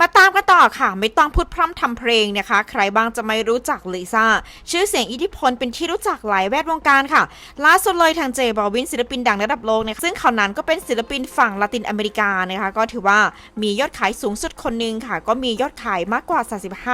มาตามกันต่อค่ะ ไม่ต้องพูดพร่ำทำเพลงนะคะ ใครบ้างจะไม่รู้จักลิซ่า ชื่อเสียงอิทธิพลเป็นที่รู้จักหลายแวดวงการค่ะ ล่าสุดเลยทางเจบอวินศิลปินดังระดับโลกเนี่ยซึ่งเขานั้นก็เป็นศิลปินฝั่งละตินอเมริกานะคะ ก็ถือว่ามียอดขายสูงสุดคนหนึ่งค่ะ ก็มียอดขายมากกว่า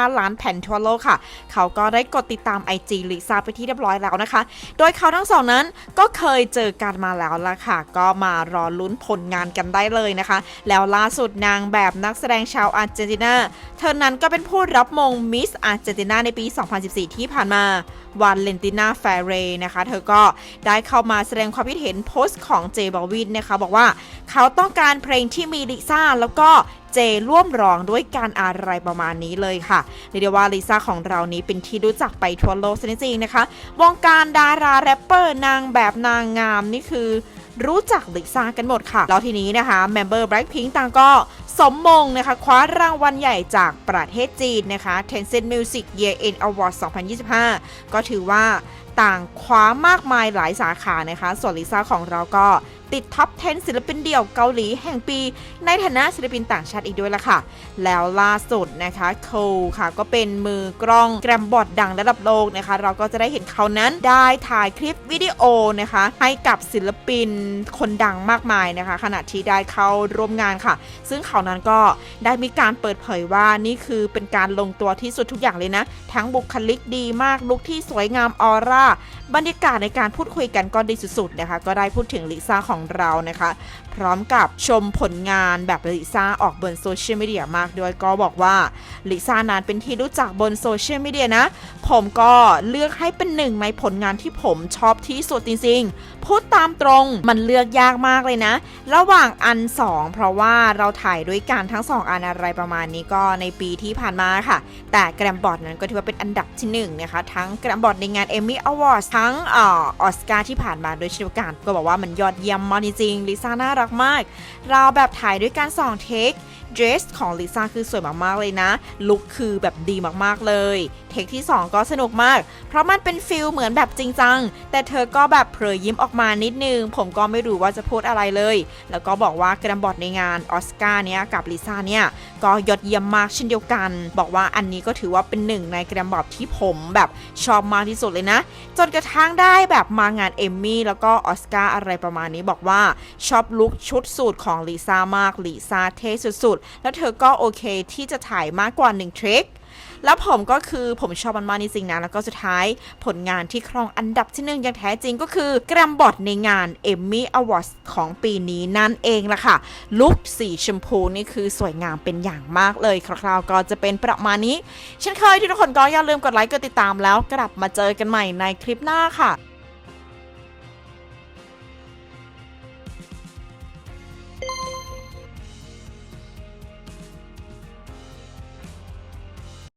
35 ล้านแผ่นทั่วโลกค่ะ เขาก็ได้กดติดตาม IG ลิซ่าไปที่เรียบร้อยแล้วนะคะ โดยเขาทั้งสองนั้นก็เคยเจอกันมาแล้วละค่ะ ก็มารอลุ้นผลงานกันได้เลยนะคะ แล้วล่าสุดนางแบบนักแสดงชาวอาร์เจนตินาเธอนั้นก็เป็นผู้รับมงมิสอาร์เจนตินาในปี 2014 ที่ผ่านมาวันเลนตินาแฟเรนะคะ เธอก็ได้เข้ามาแสดงความคิดเห็นโพสต์ของเจบอวินนะคะ บอกว่าเขาต้องการเพลงที่มีลิซ่าแล้วก็เจร่วมร้องด้วยการอะไรประมาณนี้เลยค่ะเรียกได้ว่าลิซ่าของเรานี้เป็นที่รู้จักไปทั่วโลกซะจริงๆนะคะ วงการดาราแรปเปอร์นางแบบนางงามนี่คือรู้จักลิซ่ากันหมดค่ะ แล้วทีนี้นะคะ เมมเบอร์ Blackpink ต่างก็ สมมงนะคะคว้ารางวัลใหญ่จากประเทศจีนนะคะ Tencent Music Year End Award 2025 ก็ถือว่าต่างคว้ามากมายหลายสาขานะคะ ส่วนลิซ่าของเราก็ ติดท็อป 10 ศิลปินเดี่ยวเกาหลีแห่งปี ในฐานะศิลปินต่างชาติอีกด้วยล่ะค่ะ แล้วล่าสุดนะคะโคค่ะก็เป็นมือกล้องแกรมบอดดังระดับโลกนะคะ เราก็จะได้เห็นเขานั้นได้ถ่ายคลิปวิดีโอนะคะ ให้กับศิลปินคนดังมากมายนะคะ ขณะที่ได้เข้าร่วมงานค่ะ ซึ่งเขานั้นก็ได้มีการเปิดเผยว่านี่คือเป็นการลงตัวที่สุดทุกอย่างเลยนะ ทั้งบุคลิกดีมากลุคที่สวยงามออร่าบรรยากาศในการพูดคุยกันก็ดีสุดๆนะคะ ก็ได้พูดถึงลิซ่าของเรานะคะ พร้อมกับชมผลงานแบบลิซ่าออกบนโซเชียลมีเดียมากด้วยก็บอกว่าลิซ่านั้นเป็นที่รู้จักบนโซเชียลมีเดียนะ ผมก็เลือกให้เป็นหนึ่งในผลงานที่ผมชอบที่สุดจริงๆ พูดตามตรงมันเลือกยากมากเลยนะ ระหว่างอัน 2 เพราะว่าเราถ่ายด้วยกันทั้ง 2 อันอะไรประมาณนี้ก็ในปีที่ผ่านมาค่ะ แต่แกรมบอร์ดนั้นก็ถือว่าเป็นอันดับที่1นะคะทั้งแกรมบอร์ดในงานเอมมี่อวอร์ดทั้งออสการ์ที่ผ่านมาโดยเช่นเดียวกันก็บอกว่ามันยอดเยี่ยมมากจริงๆลิซ่าน่ารักมาก เราแบบถ่ายด้วยการส่องเทคเดรสของลิซ่าคือสวยมากๆเลยนะลุคคือแบบดีมากๆเลย ทคที่ 2 ก็สนุกมาก เพราะมันเป็นฟิลเหมือนแบบจริงจัง แต่เธอก็แบบเผยยิ้มออกมานิดนึง ผมก็ไม่รู้ว่าจะพูดอะไรเลย แล้วก็บอกว่ากระบอดในงานออสการ์เนี้ยกับลิซ่าเนี่ยก็ยอดเยี่ยมมากเช่นเดียวกัน บอกว่าอันนี้ก็ถือว่าเป็นหนึ่งในกระบอดที่ผมแบบชอบมากที่สุดเลยนะ จนกระทั่งได้แบบมางานเอมมี่แล้วก็ออสการ์อะไรประมาณนี้บอกว่าชอบลุคชุดสูทของลิซ่ามากลิซ่าเท่สุดๆ แล้วเธอก็โอเคที่จะถ่ายมากกว่า1ทริค แล้วผมก็คือผมชอบมันมากจริงๆนะแล้วก็สุดท้ายผลงานที่ครองอันดับที่หนึ่งอย่างแท้จริงก็คือแกรมบอดในงาน e m มี่อวอร์สของปีนี้นั่นเองล่ะค่ะ ลุคสีชมพูนี่คือสวยงามเป็นอย่างมากเลยคร่าวๆก็จะเป็นประมาณนี้เช่นเคยที่ทุกคนก็อย่าลืมกดไลค์กดติดตามแล้วกลับมาเจอกันใหม่ในคลิปหน้าค่ะ